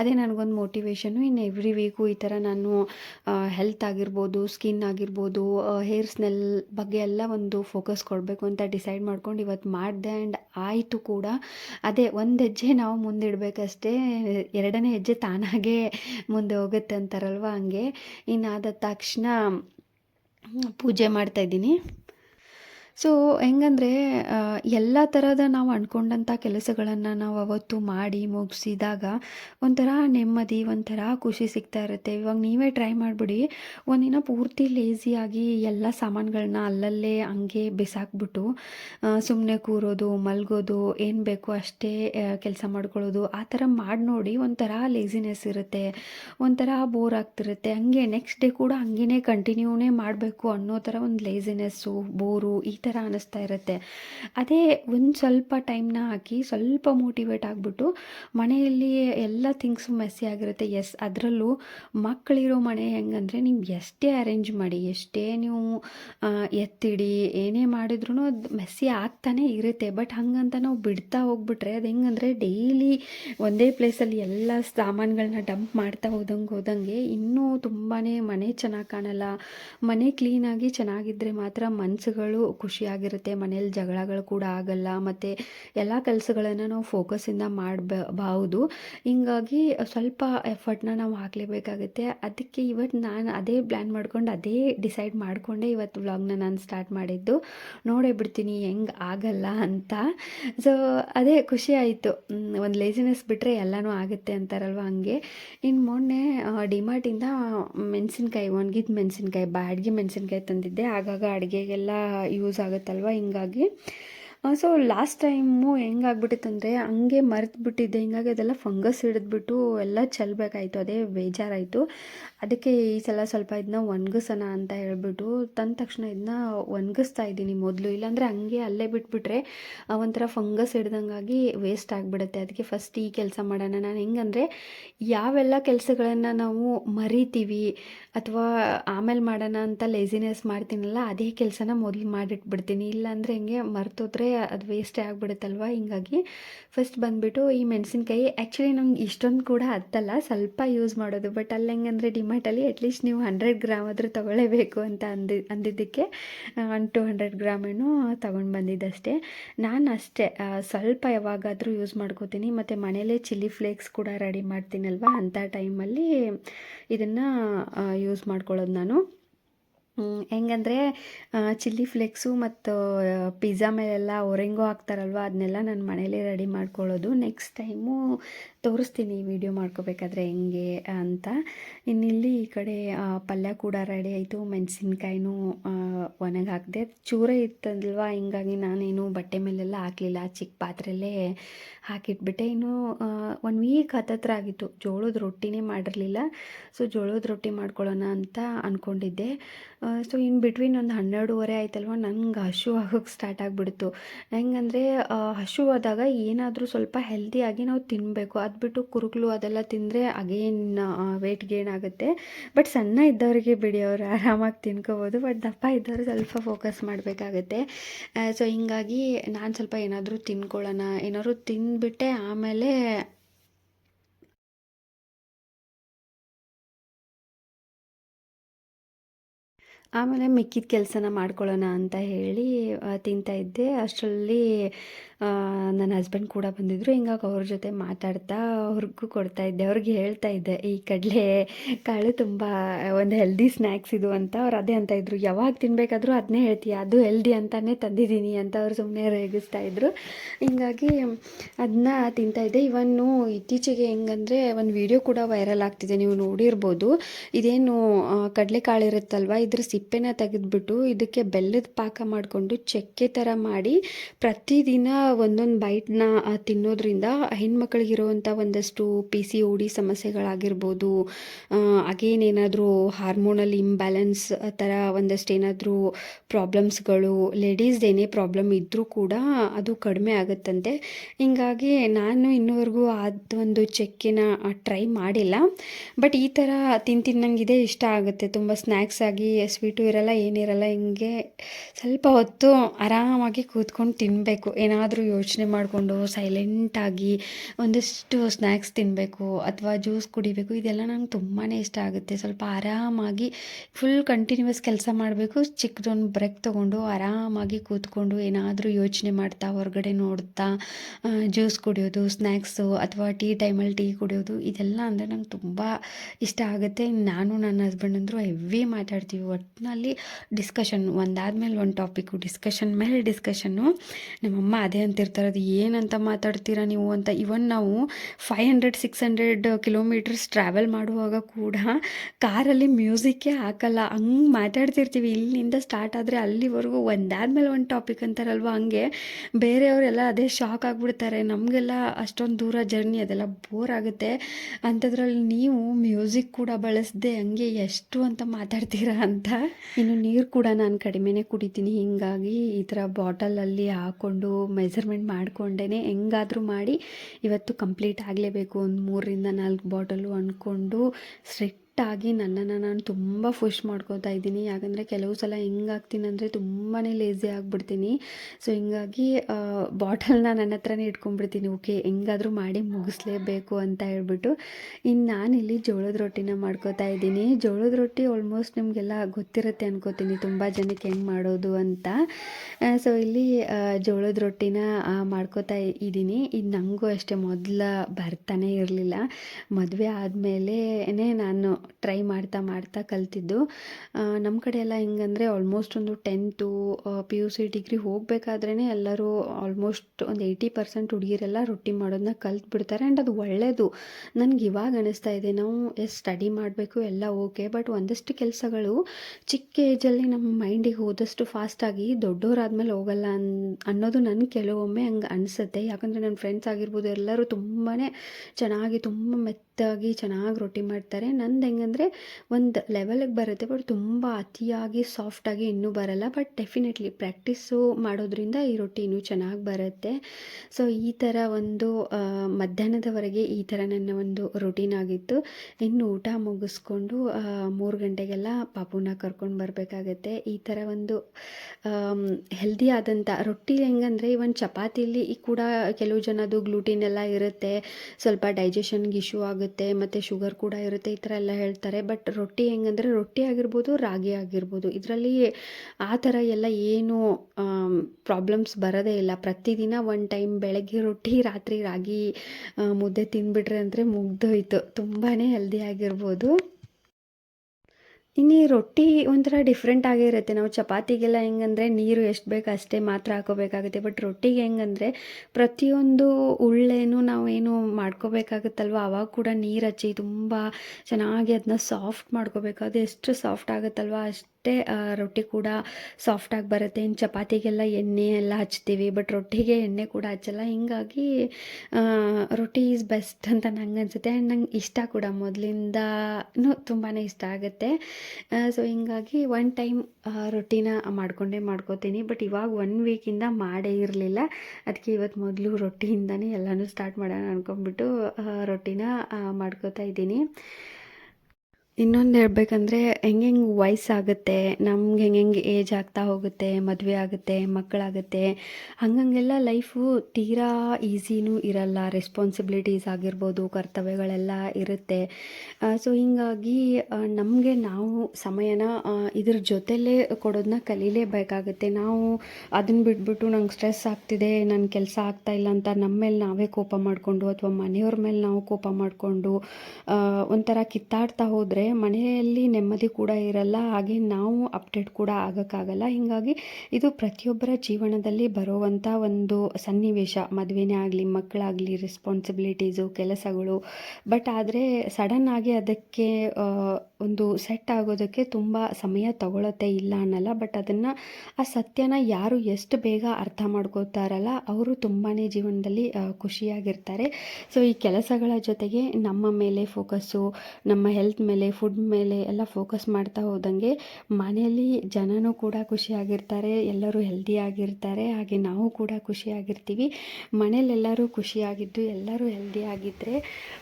ಅದೇ ನನಗೊಂದು ಮೋಟಿವೇಶನು ಇನ್ನು ಎವ್ರಿ ವೀಕು ಈ ಥರ ನಾನು ಹೆಲ್ತ್ ಆಗಿರ್ಬೋದು ಸ್ಕಿನ್ ಆಗಿರ್ಬೋದು ಹೇರ್ ಸ್ನೆಲ್ ಬಗ್ಗೆ ಎಲ್ಲ ಒಂದು ಫೋಕಸ್ ಕೊಡಬೇಕು ಅಂತ ಡಿಸೈಡ್ ಮಾಡ್ಕೊಂಡು ಇವತ್ತು ಮಾಡಿದೆ ಆ್ಯಂಡ್ ಆಯಿತು ಕೂಡ. ಅದೇ ಒಂದು ಹೆಜ್ಜೆ ನಾವು ಮುಂದಿಡಬೇಕಷ್ಟೇ. ಎರಡನೇ ಹೆಜ್ಜೆ ತಾನಾಗೇ ಮುಂದೆ ಹೋಗುತ್ತೆ ಅಂತಾರಲ್ವ ಹಂಗೆ. ಇನ್ನಾದ ತಕ್ಷಣ ಪೂಜೆ ಮಾಡ್ತಾಯಿದ್ದೀನಿ ಸೊ ಹೆಂಗಂದರೆ ಎಲ್ಲ ಥರದ ನಾವು ಅಂದ್ಕೊಂಡಂಥ ಕೆಲಸಗಳನ್ನು ನಾವು ಅವತ್ತು ಮಾಡಿ ಮುಗಿಸಿದಾಗ ಒಂಥರ ನೆಮ್ಮದಿ, ಒಂಥರ ಖುಷಿ ಸಿಗ್ತಾ ಇರುತ್ತೆ. ಇವಾಗ ನೀವೇ ಟ್ರೈ ಮಾಡಿಬಿಡಿ, ಒಂದಿನ ಪೂರ್ತಿ ಲೇಸಿಯಾಗಿ ಎಲ್ಲ ಸಾಮಾನುಗಳನ್ನ ಅಲ್ಲಲ್ಲೇ ಹಂಗೆ ಬಿಸಾಕ್ಬಿಟ್ಟು ಸುಮ್ಮನೆ ಕೂರೋದು, ಮಲಗೋದು, ಏನು ಬೇಕೋ ಅಷ್ಟೇ ಕೆಲಸ ಮಾಡ್ಕೊಳ್ಳೋದು, ಆ ಥರ ಮಾಡಿ ನೋಡಿ ಒಂಥರ ಲೇಸಿನೆಸ್ ಇರುತ್ತೆ, ಒಂಥರ ಬೋರ್ ಆಗ್ತಿರುತ್ತೆ. ಹಂಗೆ ನೆಕ್ಸ್ಟ್ ಡೇ ಕೂಡ ಹಂಗೆ ಕಂಟಿನ್ಯೂನೇ ಮಾಡಬೇಕು ಅನ್ನೋ ಥರ ಒಂದು ಲೇಸಿನೆಸ್ಸು ಬೋರು ಈ ಥರ ಅನ್ನಿಸ್ತಾ ಇರುತ್ತೆ. ಅದೇ ಒಂದು ಸ್ವಲ್ಪ ಟೈಮ್ನ ಹಾಕಿ ಸ್ವಲ್ಪ ಮೋಟಿವೇಟ್ ಆಗಿಬಿಟ್ಟು ಮನೆಯಲ್ಲಿ ಎಲ್ಲ ಥಿಂಗ್ಸು ಮೆಸ್ಸಿ ಆಗಿರುತ್ತೆ. ಎಸ್ ಅದರಲ್ಲೂ ಮಕ್ಕಳಿರೋ ಮನೆ ಹೆಂಗಂದರೆ ನೀವು ಎಷ್ಟೇ ಅರೇಂಜ್ ಮಾಡಿ, ಎಷ್ಟೇ ನೀವು ಎತ್ತಿಡಿ, ಏನೇ ಮಾಡಿದ್ರು ಅದು ಮೆಸ್ಸಿ ಆಗ್ತಾನೆ ಇರುತ್ತೆ. ಬಟ್ ಹಂಗಂತ ನಾವು ಬಿಡ್ತಾ ಹೋಗ್ಬಿಟ್ರೆ ಅದು ಹೆಂಗಂದರೆ ಡೈಲಿ ಒಂದೇ ಪ್ಲೇಸಲ್ಲಿ ಎಲ್ಲ ಸಾಮಾನುಗಳನ್ನ ಡಂಪ್ ಮಾಡ್ತಾ ಹೋದಂಗೆ ಹೋದಂಗೆ ಇನ್ನೂ ತುಂಬಾ ಮನೆ ಚೆನ್ನಾಗಿ ಕಾಣಲ್ಲ. ಮನೆ ಕ್ಲೀನಾಗಿ ಚೆನ್ನಾಗಿದ್ದರೆ ಮಾತ್ರ ಮನಸ್ಸುಗಳು ಖುಷಿಯಾಗಿರುತ್ತೆ ಮನೇಲಿ ಜಗಳಗಳು ಕೂಡ ಆಗಲ್ಲ, ಮತ್ತು ಎಲ್ಲ ಕೆಲಸಗಳನ್ನು ನಾವು ಫೋಕಸಿಂದ ಮಾಡಬಹುದು ಹಿಂಗಾಗಿ ಸ್ವಲ್ಪ ಎಫರ್ಟ್ನ ನಾವು ಹಾಕಲೇಬೇಕಾಗುತ್ತೆ. ಅದಕ್ಕೆ ಇವತ್ತು ನಾನು ಅದೇ ಪ್ಲ್ಯಾನ್ ಮಾಡ್ಕೊಂಡು ಅದೇ ಡಿಸೈಡ್ ಮಾಡಿಕೊಂಡೆ ಇವತ್ತು ವ್ಲಾಗ್ನ ನಾನು ಸ್ಟಾರ್ಟ್ ಮಾಡಿದ್ದು. ನೋಡೇ ಬಿಡ್ತೀನಿ ಹೆಂಗೆ ಆಗಲ್ಲ ಅಂತ. ಸೊ ಅದೇ ಖುಷಿ ಆಯಿತು. ಒಂದು ಲೇಸಿನೆಸ್ ಬಿಟ್ಟರೆ ಎಲ್ಲನೂ ಆಗುತ್ತೆ ಅಂತಾರಲ್ವ ಹಂಗೆ. ಇನ್ನು ಮೊನ್ನೆ ಡಿಮಾರ್ಟಿಂದ ಮೆಣಸಿನ್ಕಾಯಿ, ಒಣಗಿದ ಮೆಣಸಿನ್ಕಾಯಿ ಬ್ಯಾಡ್ಗೆ ಮೆಣಸಿನ್ಕಾಯಿ ತಂದಿದ್ದೆ. ಆಗಾಗ ಅಡುಗೆಗೆಲ್ಲ ಯೂಸ್ ಆಗುತ್ತಲ್ವ? ಹಿಂಗಾಗಿ ಸೊ ಲಾಸ್ಟ್ ಟೈಮು ಹೆಂಗಾಗ್ಬಿಟ್ಟಿತ್ತಂದರೆ ಹಂಗೆ ಮರೆತುಬಿಟ್ಟಿದ್ದೆ. ಹಿಂಗಾಗಿ ಅದೆಲ್ಲ ಫಂಗಸ್ ಹಿಡಿದ್ಬಿಟ್ಟು ಎಲ್ಲ ಚೆಲ್ಲಬೇಕಾಯ್ತು ಅದೇ ಬೇಜಾರಾಯಿತು. ಅದಕ್ಕೆ ಈ ಸಲ ಸ್ವಲ್ಪ ಇದನ್ನ ಒಣಗಿಸೋಣ ಅಂತ ಹೇಳಿಬಿಟ್ಟು ತಂದ ತಕ್ಷಣ ಇದನ್ನ ಒಣಗಿಸ್ತಾ ಇದ್ದೀನಿ ಮೊದಲು. ಇಲ್ಲಾಂದರೆ ಹಂಗೆ ಅಲ್ಲೇ ಬಿಟ್ಬಿಟ್ರೆ ಒಂಥರ ಫಂಗಸ್ ಹಿಡ್ದಂಗಾಗಿ ವೇಸ್ಟ್ ಆಗಿಬಿಡುತ್ತೆ. ಅದಕ್ಕೆ ಫಸ್ಟ್ ಈ ಕೆಲಸ ಮಾಡೋಣ. ನಾನು ಹೆಂಗಂದರೆ ಯಾವೆಲ್ಲ ಕೆಲಸಗಳನ್ನು ನಾವು ಮರಿತೀವಿ ಅಥವಾ ಆಮೇಲೆ ಮಾಡೋಣ ಅಂತ ಲೇಸಿನೆಸ್ ಮಾಡ್ತೀನಲ್ಲ, ಅದೇ ಕೆಲಸನ ಮೊದಲು ಮಾಡಿಟ್ಬಿಡ್ತೀನಿ. ಇಲ್ಲಾಂದರೆ ಹಿಂಗೆ ಮರ್ತೋದ್ರೆ ಅದು ವೇಸ್ಟೇ ಆಗಿಬಿಡುತ್ತಲ್ವ? ಹಿಂಗಾಗಿ ಫಸ್ಟ್ ಬಂದುಬಿಟ್ಟು ಈ ಮೆಣಸಿನ್ಕಾಯಿ ಆ್ಯಕ್ಚುಲಿ ನಮ್ಗೆ ಇಷ್ಟೊಂದು ಕೂಡ ಹತ್ತಲ್ಲ, ಸ್ವಲ್ಪ ಯೂಸ್ ಮಾಡೋದು. ಬಟ್ ಅಲ್ಲಿ ಹೆಂಗಂದರೆ ಡಿಮಾರ್ಟಲ್ಲಿ ಅಟ್ಲೀಸ್ಟ್ ನೀವು ಹಂಡ್ರೆಡ್ ಗ್ರಾಮ್ ಆದರೂ ತೊಗೊಳ್ಳೇಬೇಕು ಅಂತ ಅಂದಿ, ಅಂದಿದ್ದಕ್ಕೆ ಒನ್ ಟು ಹಂಡ್ರೆಡ್ ಗ್ರಾಮ್ ಏನು ತೊಗೊಂಡು ಬಂದಿದ್ದಷ್ಟೇ. ನಾನು ಅಷ್ಟೇ ಸ್ವಲ್ಪ ಯಾವಾಗಾದರೂ ಯೂಸ್ ಮಾಡ್ಕೋತೀನಿ. ಮತ್ತು ಮನೆಯಲ್ಲೇ ಚಿಲ್ಲಿ ಫ್ಲೇಕ್ಸ್ ಕೂಡ ರೆಡಿ ಮಾಡ್ತೀನಲ್ವ? ಅಂಥ ಟೈಮಲ್ಲಿ ಇದನ್ನು ಯೂಸ್ ಮಾಡ್ಕೊಳ್ಳೋದು ನಾನು. ಹೆಂಗಂದರೆ ಚಿಲ್ಲಿ ಫ್ಲೆಕ್ಸು ಮತ್ತು ಪಿಜ್ಜಾ ಮೇಲೆಲ್ಲ ಒರೆಂಗೋ ಹಾಕ್ತಾರಲ್ವ, ಅದನ್ನೆಲ್ಲ ನಾನು ಮನೇಲೇ ರೆಡಿ ಮಾಡ್ಕೊಳ್ಳೋದು. ನೆಕ್ಸ್ಟ್ ಟೈಮು ತೋರಿಸ್ತೀನಿ ವಿಡಿಯೋ ಮಾಡ್ಕೋಬೇಕಾದ್ರೆ ಹೆಂಗೆ ಅಂತ. ಇನ್ನಿಲ್ಲಿ ಈ ಕಡೆ ಪಲ್ಯ ಕೂಡ ರೆಡಿ ಆಯಿತು. ಮೆಣಸಿನ್ಕಾಯಿನೂ ಒಣಗಿ ಹಾಕಿದೆ. ಚೂರೇ ಇತ್ತಲ್ವ, ಹಿಂಗಾಗಿ ನಾನೇನು ಬಟ್ಟೆ ಮೇಲೆಲ್ಲ ಹಾಕಲಿಲ್ಲ. ಚಿಕ್ಕ ಪಾತ್ರೆಯಲ್ಲೇ ಹಾಕಿಟ್ಬಿಟ್ಟೆ. ಇನ್ನು ಒನ್ ವೀಕ್ ಹತ್ತತ್ರ ಆಗಿತ್ತು. ಜೋಳದ ರೊಟ್ಟಿನೇ ಮಾಡಿರಲಿಲ್ಲ. ಸೊ ಜೋಳದ ರೊಟ್ಟಿ ಮಾಡ್ಕೊಳ್ಳೋಣ ಅಂತ ಅಂದ್ಕೊಂಡಿದ್ದೆ ಸೊ ಇನ್ ಬಿಟ್ವೀನ್ ಒಂದು ಹನ್ನೆರಡೂವರೆ ಆಯ್ತಲ್ವ, ನಂಗೆ ಹಶು ಆಗೋಕ್ಕೆ ಸ್ಟಾರ್ಟ್ ಆಗಿಬಿಡ್ತು. ಹೆಂಗಂದರೆ ಹಶು ಆದಾಗ ಏನಾದರೂ ಸ್ವಲ್ಪ ಹೆಲ್ದಿಯಾಗಿ ನಾವು ತಿನ್ನಬೇಕು ಅದು ಬಿಟ್ಟು ಕುರುಕಲು ಅದೆಲ್ಲ ತಿಂದರೆ ಅಗೇನ್ ವೆಯ್ಟ್ ಗೇನ್ ಆಗುತ್ತೆ. ಬಟ್ ಸಣ್ಣ ಇದ್ದವರಿಗೆ ಬಿಡಿ ಅವರು ಆರಾಮಾಗಿ ತಿನ್ಕೋಬೋದು. ಬಟ್ ದಪ್ಪ ಇದ್ದವರು ಸ್ವಲ್ಪ ಫೋಕಸ್ ಮಾಡಬೇಕಾಗತ್ತೆ. ಸೊ ಹಿಂಗಾಗಿ ನಾನು ಸ್ವಲ್ಪ ಏನಾದರೂ ತಿನ್ಕೊಳ್ಳೋಣ. ಏನಾದ್ರು ತಿಂದುಬಿಟ್ಟೆ ಆಮೇಲೆ ಆಮೇಲೆ ಮಿಕ್ಕಿದ ಕೆಲಸನ ಮಾಡ್ಕೊಳ್ಳೋಣ ಅಂತ ಹೇಳಿ ತಿಂತಾ ಇದ್ದೆ. ಅಷ್ಟರಲ್ಲಿ ನನ್ನ ಹಸ್ಬೆಂಡ್ ಕೂಡ ಬಂದಿದ್ದರು ಹಿಂಗಾಗಿ ಅವ್ರ ಜೊತೆ ಮಾತಾಡ್ತಾ ಅವ್ರಿಗೂ ಕೊಡ್ತಾ ಇದ್ದೆ. ಅವ್ರಿಗೆ ಹೇಳ್ತಾ ಇದ್ದೆ, ಈ ಕಡಲೆ ಕಾಳು ತುಂಬ, ಒಂದು ಹೆಲ್ದಿ ಸ್ನ್ಯಾಕ್ಸ್ ಇದು ಅಂತ. ಅವ್ರು ಅದೇ ಅಂತ ಇದ್ರು. ಯಾವಾಗ ತಿನ್ನಬೇಕಾದ್ರೂ ಅದನ್ನೇ ಹೇಳ್ತೀಯ. ಅದು ಹೆಲ್ದಿ ಅಂತಾನೆ ತಂದಿದ್ದೀನಿ ಅಂತ ಅವ್ರು ಸುಮ್ಮನೆ ರೇಗಿಸ್ತಾ ಇದ್ರು. ಹಿಂಗಾಗಿ ಅದನ್ನ ತಿಂತಾ ಇದ್ದೆ. ಇವನ್ನು ಇತ್ತೀಚೆಗೆ ಹೆಂಗಂದ್ರೆ ಒಂದು ವಿಡಿಯೋ ಕೂಡ ವೈರಲ್ ಆಗ್ತಿದೆ. ನೀವು ನೋಡಿರ್ಬೋದು. ಇದೇನು ಕಡಲೆಕಾಳು ಇರುತ್ತಲ್ವ? ಇದ್ರ ಸಿಪ್ಪೆನ ತೆಗೆದ್ಬಿಟ್ಟು ಇದಕ್ಕೆ ಬೆಲ್ಲದ ಪಾಕ ಮಾಡಿಕೊಂಡು, ಚಕ್ಕೆ ಥರ ಮಾಡಿ ಪ್ರತಿದಿನ ಒಂದೊಂದು ಬೈಟ್ನ ತಿನ್ನೋದ್ರಿಂದ ಹೆಣ್ಮಕ್ಳಿಗಿರುವಂಥ ಒಂದಷ್ಟು ಪಿ ಸಿ ಓ ಡಿ ಸಮಸ್ಯೆಗಳಾಗಿರ್ಬೋದು. ಅಗೇನ್ ಏನಾದರೂ ಹಾರ್ಮೋನಲ್ ಇಂಬ್ಯಾಲೆನ್ಸ್ ಥರ ಒಂದಷ್ಟು ಏನಾದರೂ ಪ್ರಾಬ್ಲಮ್ಸ್ಗಳು ಲೇಡೀಸ್ ಏನೇ ಪ್ರಾಬ್ಲಮ್ ಇದ್ದರೂ ಕೂಡ ಅದು ಕಡಿಮೆ ಆಗುತ್ತಂತೆ. ಹಿಂಗಾಗಿ ನಾನು ಇನ್ನೂವರೆಗೂ ಅದೊಂದು ಚೆಕ್ಕಿನ ಟ್ರೈ ಮಾಡಿಲ್ಲ. ಬಟ್ ಈ ಥರ ತಿನ್ ನಂಗೆ ಇದೇ ಇಷ್ಟ ಆಗುತ್ತೆ. ತುಂಬ ಸ್ನ್ಯಾಕ್ಸ್ ಆಗಿ ಸ್ವೀಟು ಇರಲ್ಲ, ಏನಿರಲ್ಲ, ಹಿಂಗೆ ಸ್ವಲ್ಪ ಹೊತ್ತು ಆರಾಮಾಗಿ ಕೂತ್ಕೊಂಡು ತಿನ್ನಬೇಕು ಏನಾದರೂ ಯೋಚನೆ ಮಾಡಿಕೊಂಡು ಸೈಲೆಂಟಾಗಿ ಒಂದಿಷ್ಟು ಸ್ನ್ಯಾಕ್ಸ್ ತಿನ್ನಬೇಕು ಅಥವಾ ಜ್ಯೂಸ್ ಕುಡಿಬೇಕು, ಇದೆಲ್ಲ ನಂಗೆ ತುಂಬಾ ಇಷ್ಟ ಆಗುತ್ತೆ. ಸ್ವಲ್ಪ ಆರಾಮಾಗಿ ಫುಲ್ ಕಂಟಿನ್ಯೂಸ್ ಕೆಲಸ ಮಾಡಬೇಕು ಚಿಕ್ಕದೊಂದು ಬ್ರೇಕ್ ತೊಗೊಂಡು ಆರಾಮಾಗಿ ಕೂತ್ಕೊಂಡು ಏನಾದರೂ ಯೋಚನೆ ಮಾಡ್ತಾ ಹೊರಗಡೆ ನೋಡ್ತಾ ಜ್ಯೂಸ್ ಕುಡಿಯೋದು ಸ್ನ್ಯಾಕ್ಸು ಅಥವಾ ಟೀ ಟೈಮಲ್ಲಿ ಟೀ ಕುಡಿಯೋದು, ಇದೆಲ್ಲ ಅಂದರೆ ನಂಗೆ ತುಂಬ ಇಷ್ಟ ಆಗುತ್ತೆ. ನಾನು ನನ್ನ ಹಸ್ಬೆಂಡ್ ಅಂದರು ಹೆವಿ ಮಾತಾಡ್ತೀವಿ. ಒಟ್ಟಿನಲ್ಲಿ ಡಿಸ್ಕಷನ್ ಒಂದಾದ್ಮೇಲೆ ಒಂದು ಟಾಪಿಕ್ಕು ಡಿಸ್ಕಷನ್ ಮೇಲೆ ಡಿಸ್ಕಷನ್ನು ನಮ್ಮಮ್ಮ ಅದೇ ಅಂತಿರ್ತಾರೆ, ಅದು ಏನಂತ ಮಾತಾಡ್ತೀರಾ ನೀವು ಅಂತ. ಇವನ್ ನಾವು five hundred six hundred kilometres travel ಮಾಡುವಾಗ ಕೂಡ ಕಾರಲ್ಲಿ ಮ್ಯೂಸಿಕ್ಕೇ ಹಾಕಲ್ಲ. ಹಂಗೆ ಮಾತಾಡ್ತಿರ್ತೀವಿ. ಇಲ್ಲಿಂದ ಸ್ಟಾರ್ಟ್ ಆದರೆ ಅಲ್ಲಿವರೆಗೂ ಒಂದಾದ್ಮೇಲೆ ಒಂದು ಟಾಪಿಕ್ ಅಂತಾರಲ್ವ? ಹಂಗೆ ಬೇರೆಯವರೆಲ್ಲ ಅದೇ ಶಾಕ್ ಆಗಿಬಿಡ್ತಾರೆ. ನಮಗೆಲ್ಲ ಅಷ್ಟೊಂದು ದೂರ ಜರ್ನಿ ಅದೆಲ್ಲ ಬೋರ್ ಆಗುತ್ತೆ. ಅಂಥದ್ರಲ್ಲಿ ನೀವು ಮ್ಯೂಸಿಕ್ ಕೂಡ ಬಳಸದೆ ಹಂಗೆ ಎಷ್ಟು ಅಂತ ಮಾತಾಡ್ತೀರಾ ಅಂತ. ಇನ್ನು ನೀರು ಕೂಡ ನಾನು ಕಡಿಮೆನೇ ಕುಡಿತೀನಿ. ಹೀಗಾಗಿ ಈ ಥರ ಬಾಟಲಲ್ಲಿ ಹಾಕ್ಕೊಂಡು ಮೆಜರ್ಮೆಂಟ್ ಮಾಡಿಕೊಂಡೇ ಹೆಂಗಾದರೂ ಮಾಡಿ ಇವತ್ತು ಕಂಪ್ಲೀಟ್ ಆಗಲೇಬೇಕು. ಒಂದು ಮೂರರಿಂದ ನಾಲ್ಕು ಬಾಟಲು ಅಂದ್ಕೊಂಡು ಸ್ಟ್ರಿಕ್ಟಾಗಿ ನನ್ನನ್ನು ನಾನು ತುಂಬ ಪುಷ್ ಮಾಡ್ಕೋತಾ ಇದ್ದೀನಿ. ಯಾಕಂದರೆ ಕೆಲವು ಸಲ ಹೆಂಗಾಗ್ತೀನಿ ಅಂದರೆ ತುಂಬಾ ಲೇಸಿ ಆಗಿಬಿಡ್ತೀನಿ. ಸೊ ಹಿಂಗಾಗಿ ಬಾಟಲ್ನ ನನ್ನ ಹತ್ರನೇ ಇಟ್ಕೊಂಡ್ಬಿಡ್ತೀನಿ. ಓಕೆ, ಹೆಂಗಾದರೂ ಮಾಡಿ ಮುಗಿಸ್ಲೇಬೇಕು ಅಂತ ಹೇಳ್ಬಿಟ್ಟು. ಇನ್ನು ನಾನಿಲ್ಲಿ ಜೋಳದ ರೊಟ್ಟಿನ ಮಾಡ್ಕೋತಾ ಇದ್ದೀನಿ. ಜೋಳದ ರೊಟ್ಟಿ ಆಲ್ಮೋಸ್ಟ್ ನಿಮಗೆಲ್ಲ ಗೊತ್ತಿರುತ್ತೆ ಅನ್ಕೋತೀನಿ. ತುಂಬ ಜನಕ್ಕೆ ಹೆಂಗೆ ಮಾಡೋದು ಅಂತ. ಸೊ ಇಲ್ಲಿ ಜೋಳದ ರೊಟ್ಟಿನ ಮಾಡ್ಕೋತಾ ಇದ್ದೀನಿ. ಇದು ನನಗೂ ಅಷ್ಟೇ ಮೊದಲ ಬರ್ತಾನೆ ಇರಲಿಲ್ಲ. ಮದುವೆ ಆದಮೇಲೆ ನಾನು ಟ್ರೈ ಮಾಡ್ತಾ ಮಾಡ್ತಾ ಕಲ್ತಿದ್ದು. ನಮ್ಮ ಕಡೆ ಎಲ್ಲ ಹೆಂಗಂದರೆ ಆಲ್ಮೋಸ್ಟ್ ಒಂದು tenth P U C degree ಹೋಗಬೇಕಾದ್ರೇ ಎಲ್ಲರೂ ಆಲ್ಮೋಸ್ಟ್ ಒಂದು ಏಯ್ಟಿ ಪರ್ಸೆಂಟ್ ಹುಡುಗಿರೆಲ್ಲ ರೊಟ್ಟಿ ಮಾಡೋದನ್ನ ಕಲ್ತ್ಬಿಡ್ತಾರೆ ಆ್ಯಂಡ್ ಅದು ಒಳ್ಳೆಯದು ನನಗೆ ಇವಾಗ ಅನಿಸ್ತಾ ಇದೆ. ನಾವು ಎಸ್ ಸ್ಟಡಿ ಮಾಡಬೇಕು, ಎಲ್ಲ ಓಕೆ ಬಟ್ ಒಂದಷ್ಟು ಕೆಲಸಗಳು ಚಿಕ್ಕ ಏಜಲ್ಲಿ ನಮ್ಮ ಮೈಂಡಿಗೆ ಹೋದಷ್ಟು ಫಾಸ್ಟಾಗಿ ದೊಡ್ಡವರಾದ್ಮೇಲೆ ಹೋಗಲ್ಲ ಅನ್, ಅನ್ನೋದು ನನಗೆ ಕೆಲವೊಮ್ಮೆ ಹಂಗೆ ಅನಿಸುತ್ತೆ. ಯಾಕಂದರೆ ನನ್ನ ಫ್ರೆಂಡ್ಸ್ ಆಗಿರ್ಬೋದು ಎಲ್ಲರೂ ತುಂಬಾ ಚೆನ್ನಾಗಿ ತುಂಬ ಮೆತ್ತಾಗಿ ಚೆನ್ನಾಗಿ ರೊಟ್ಟಿ ಮಾಡ್ತಾರೆ. ನಂದು ಹೆಂಗಂದರೆ ಒಂದು ಲೆವೆಲಿಗೆ ಬರುತ್ತೆ ಬಟ್ ತುಂಬ ಅತಿಯಾಗಿ ಸಾಫ್ಟಾಗಿ ಇನ್ನೂ ಬರಲ್ಲ. ಬಟ್ ಡೆಫಿನೆಟ್ಲಿ ಪ್ರ್ಯಾಕ್ಟೀಸು ಮಾಡೋದ್ರಿಂದ ಈ ರೊಟ್ಟಿ ಇನ್ನೂ ಚೆನ್ನಾಗಿ ಬರುತ್ತೆ. ಸೊ ಈ ಥರ ಒಂದು ಮಧ್ಯಾಹ್ನದವರೆಗೆ ಈ ಥರ ನನ್ನ ಒಂದು ರೊಟೀನ್ ಆಗಿತ್ತು. ಇನ್ನು ಊಟ ಮುಗಿಸ್ಕೊಂಡು ಮೂರು ಗಂಟೆಗೆಲ್ಲ ಪಾಪುನ ಕರ್ಕೊಂಡು ಬರಬೇಕಾಗತ್ತೆ. ಈ ಥರ ಒಂದು ಹೆಲ್ದಿ ಆದಂಥ ರೊಟ್ಟಿ ಹೆಂಗಂದರೆ ಇವನ್ ಚಪಾತಿಲಿ ಈ ಕೂಡ ಕೆಲವು ಜನದು ಗ್ಲೂಟಿನ್ ಎಲ್ಲ ಇರುತ್ತೆ. ಸ್ವಲ್ಪ ಡೈಜೆಷನ್ಗೆ ಇಶ್ಯೂ ಆಗುತ್ತೆ. ಮತ್ತು ಶುಗರ್ ಕೂಡ ಇರುತ್ತೆ, ಈ ಥರ ಎಲ್ಲ ಹೇಳ್ತಾರೆ. ಬಟ್ ರೊಟ್ಟಿ ಹೆಂಗಂದರೆ ರೊಟ್ಟಿ ಆಗಿರ್ಬೋದು, ರಾಗಿ ಆಗಿರ್ಬೋದು. ಇದರಲ್ಲಿ ಆ ಥರ ಎಲ್ಲ ಏನು ಪ್ರಾಬ್ಲಮ್ಸ್ ಬರೋದೇ ಇಲ್ಲ. ಪ್ರತಿದಿನ ಒನ್ ಟೈಮ್ ಬೆಳಗ್ಗೆ ರೊಟ್ಟಿ, ರಾತ್ರಿ ರಾಗಿ ಮುದ್ದೆ ತಿಂದುಬಿಟ್ರೆ ಅಂದರೆ ಮುಗ್ದೋಯ್ತು. ತುಂಬಾ ಹೆಲ್ದಿ ಆಗಿರ್ಬೋದು. ಇನ್ನು ಈ ರೊಟ್ಟಿ ಒಂಥರ ಡಿಫ್ರೆಂಟ್ ಆಗೇ ಇರುತ್ತೆ. ನಾವು ಚಪಾತಿಗೆಲ್ಲ ಹೆಂಗಂದರೆ ನೀರು ಎಷ್ಟು ಬೇಕು ಅಷ್ಟೇ ಮಾತ್ರ ಹಾಕೋಬೇಕಾಗುತ್ತೆ. ಬಟ್ ರೊಟ್ಟಿಗೆ ಹೆಂಗಂದರೆ ಪ್ರತಿಯೊಂದು ಉಳ್ಳೇನು ನಾವೇನು ಮಾಡ್ಕೋಬೇಕಾಗುತ್ತಲ್ವ? ಅವಾಗ ಕೂಡ ನೀರು ಹಚ್ಚಿ ತುಂಬ ಚೆನ್ನಾಗಿ ಅದನ್ನ ಸಾಫ್ಟ್ ಮಾಡ್ಕೋಬೇಕು. ಅದು ಎಷ್ಟು ಸಾಫ್ಟ್ ಆಗುತ್ತಲ್ವ? ಅಷ್ಟೇ ಆ, ರೊಟ್ಟಿ ಕೂಡ ಸಾಫ್ಟಾಗಿ ಬರುತ್ತೆ. ಇನ್ನು ಚಪಾತಿಗೆಲ್ಲ ಎಣ್ಣೆ ಎಲ್ಲ ಹಚ್ತೀವಿ ಬಟ್ ರೊಟ್ಟಿಗೆ ಎಣ್ಣೆ ಕೂಡ ಹಚ್ಚಲ್ಲ. ಹಿಂಗಾಗಿ ರೊಟ್ಟಿ ಈಸ್ ಬೆಸ್ಟ್ ಅಂತ ನಂಗೆ ಅನಿಸುತ್ತೆ. ಆ್ಯಂಡ್ ನಂಗೆ ಇಷ್ಟ ಕೂಡ ಮೊದಲಿಂದನೂ ತುಂಬಾ ಇಷ್ಟ ಆಗುತ್ತೆ. ಸೊ ಹಿಂಗಾಗಿ ಒನ್ ಟೈಮ್ ರೊಟ್ಟಿನ ಮಾಡಿಕೊಂಡೇ ಮಾಡ್ಕೋತೀನಿ. ಬಟ್ ಇವಾಗ ಒನ್ ವೀಕಿಂದ ಮಾಡೇ ಇರಲಿಲ್ಲ. ಅದಕ್ಕೆ ಇವತ್ತು ಮೊದಲು ರೊಟ್ಟಿಯಿಂದನೇ ಎಲ್ಲನೂ ಸ್ಟಾರ್ಟ್ ಮಾಡೋಣ ಅಂದ್ಕೊಂಡ್ಬಿಟ್ಟು ರೊಟ್ಟಿನ ಮಾಡ್ಕೋತಾ ಇದ್ದೀನಿ. ಇನ್ನೊಂದು ಹೇಳಬೇಕಂದ್ರೆ ಹೆಂಗೆ ಹೆಂಗೆ ವಯಸ್ಸಾಗುತ್ತೆ, ನಮ್ಗೆ ಹೆಂಗೆ ಹೆಂಗೆ ಏಜ್ ಆಗ್ತಾ ಹೋಗುತ್ತೆ, ಮದುವೆ ಆಗುತ್ತೆ, ಮಕ್ಕಳಾಗುತ್ತೆ, ಹಂಗಂಗೆಲ್ಲ ಲೈಫು ತೀರಾ ಈಸಿನೂ ಇರಲ್ಲ ರೆಸ್ಪಾನ್ಸಿಬಿಲಿಟೀಸ್ ಆಗಿರ್ಬೋದು, ಕರ್ತವ್ಯಗಳೆಲ್ಲ ಇರುತ್ತೆ. ಸೊ ಹಿಂಗಾಗಿ ನಮಗೆ ನಾವು ಸಮಯನ ಇದ್ರ ಜೊತೆಲೇ ಕೊಡೋದನ್ನ ಕಲೀಲೇಬೇಕಾಗುತ್ತೆ. ನಾವು ಅದನ್ನ ಬಿಟ್ಬಿಟ್ಟು ನಂಗೆ ಸ್ಟ್ರೆಸ್ ಆಗ್ತಿದೆ ನನ್ನ ಕೆಲಸ ಆಗ್ತಾ ಇಲ್ಲ ಅಂತ ನಮ್ಮ ಮೇಲೆ ನಾವೇ ಕೋಪ ಮಾಡಿಕೊಂಡು ಅಥವಾ ಮನೆಯವ್ರ ಮೇಲೆ ನಾವು ಕೋಪ ಮಾಡಿಕೊಂಡು ಒಂಥರ ಕಿತ್ತಾಡ್ತಾ ಹೋದರೆ ಮನೆಯಲ್ಲಿ ನೆಮ್ಮದಿ ಕೂಡ ಇರಲ್ಲ, ಹಾಗೆ ನಾವು ಅಪ್ಡೇಟ್ ಕೂಡ ಆಗೋಕ್ಕಾಗಲ್ಲ. ಹೀಗಾಗಿ ಇದು ಪ್ರತಿಯೊಬ್ಬರ ಜೀವನದಲ್ಲಿ ಬರುವಂಥ ಒಂದು ಸನ್ನಿವೇಶ. ಮದುವೆನೇ ಆಗಲಿ, ಮಕ್ಕಳಾಗಲಿ ರೆಸ್ಪಾನ್ಸಿಬಿಲಿಟೀಸು ಕೆಲಸಗಳು. ಬಟ್ ಆದರೆ ಸಡನ್ ಆಗಿ ಅದಕ್ಕೆ ಒಂದು ಸೆಟ್ ಆಗೋದಕ್ಕೆ ತುಂಬ ಸಮಯ ತಗೊಳತ್ತೆ ಇಲ್ಲ ಅನ್ನಲ್ಲ. ಬಟ್ ಅದನ್ನು ಆ ಸತ್ಯನ ಯಾರು ಎಷ್ಟು ಬೇಗ ಅರ್ಥ ಮಾಡ್ಕೋತಾರಲ್ಲ, ಅವರು ತುಂಬಾ ಜೀವನದಲ್ಲಿ ಖುಷಿಯಾಗಿರ್ತಾರೆ. ಸೊ ಈ ಕೆಲಸಗಳ ಜೊತೆಗೆ ನಮ್ಮ ಮೇಲೆ ಫೋಕಸ್ಸು ನಮ್ಮ ಹೆಲ್ತ್ ಮೇಲೆ ಫುಡ್ ಮೇಲೆ ಎಲ್ಲ ಫೋಕಸ್ ಮಾಡ್ತಾ ಹೋದಂಗೆ ಮನೆಯಲ್ಲಿ ಜನನೂ ಕೂಡ ಖುಷಿಯಾಗಿರ್ತಾರೆ, ಎಲ್ಲರೂ ಹೆಲ್ದಿಯಾಗಿರ್ತಾರೆ ಹಾಗೆ ನಾವು ಕೂಡ ಖುಷಿಯಾಗಿರ್ತೀವಿ. ಮನೇಲೆಲ್ಲರೂ ಖುಷಿಯಾಗಿದ್ದು, ಎಲ್ಲರೂ ಹೆಲ್ದಿಯಾಗಿದ್ದರೆ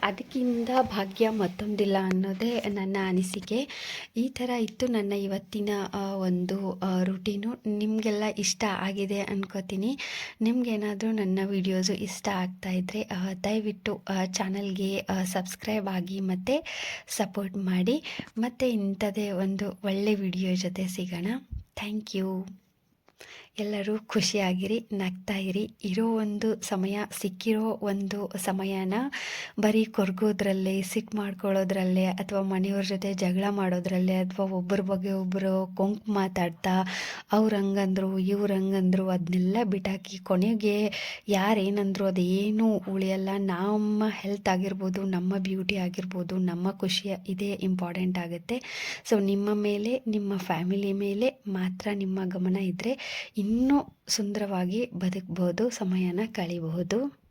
ಅದಕ್ಕಿಂತ ಭಾಗ್ಯ ಮತ್ತೊಂದಿಲ್ಲ ಅನ್ನೋದೇ ನನ್ನ ಅನಿಸಿಕೆ. ಈ ಥರ ಇತ್ತು ನನ್ನ ಇವತ್ತಿನ ಒಂದು ರುಟೀನು ನಿಮಗೆಲ್ಲ ಇಷ್ಟ ಆಗಿದೆ ಅನ್ಕೋತೀನಿ. ನಿಮಗೇನಾದರೂ ನನ್ನ ವಿಡಿಯೋಸು ಇಷ್ಟ ಆಗ್ತಾಯಿದ್ರೆ ದಯವಿಟ್ಟು ಚಾನಲ್ಗೆ ಸಬ್ಸ್ಕ್ರೈಬ್ ಆಗಿ ಮತ್ತು ಸಪೋರ್ಟ್ ಮಾಡಿ. ಮತ್ತು ಇಂಥದೇ ಒಂದು ಒಳ್ಳೆ ವಿಡಿಯೋ ಜೊತೆ ಸಿಗೋಣ. ಥ್ಯಾಂಕ್ ಯು ಎಲ್ಲರೂ ಖುಷಿಯಾಗಿರಿ, ನಗ್ತಾ ಇರಿ. ಇರೋ ಒಂದು ಸಮಯ ಸಿಕ್ಕಿರೋ ಒಂದು ಸಮಯನ ಬರೀ ಕೊರಗೋದ್ರಲ್ಲಿ, ಸಿಟ್ಟು ಮಾಡ್ಕೊಳ್ಳೋದ್ರಲ್ಲಿ ಅಥವಾ ಮನೆಯವ್ರ ಜೊತೆ ಜಗಳ ಮಾಡೋದ್ರಲ್ಲಿ ಅಥವಾ ಒಬ್ಬರ ಬಗ್ಗೆ ಒಬ್ಬರು ಕೊಂಕು ಮಾತಾಡ್ತಾ ಅವ್ರು ಹಂಗಂದ್ರು, ಇವ್ರು ಹಂಗಂದ್ರು ಅದನ್ನೆಲ್ಲ ಬಿಟ್ಟಾಕಿ ಕೊನೆಗೆ ಯಾರೇನಂದ್ರು ಅದೇನು ಉಳಿಯಲ್ಲ. ನಮ್ಮ ಹೆಲ್ತ್ ಆಗಿರ್ಬೋದು, ನಮ್ಮ ಬ್ಯೂಟಿ ಆಗಿರ್ಬೋದು, ನಮ್ಮ ಖುಷಿ ಇದೇ ಇಂಪಾರ್ಟೆಂಟ್ ಆಗುತ್ತೆ. ಸೊ ನಿಮ್ಮ ಮೇಲೆ, ನಿಮ್ಮ ಫ್ಯಾಮಿಲಿ ಮೇಲೆ ಮಾತ್ರ ನಿಮ್ಮ ಗಮನ ಇದ್ದರೆ ಇನ್ನೂ ಸುಂದರವಾಗಿ ಬದುಕ್ಬೋದು ಸಮಯನ ಕಳಿಬಹುದು.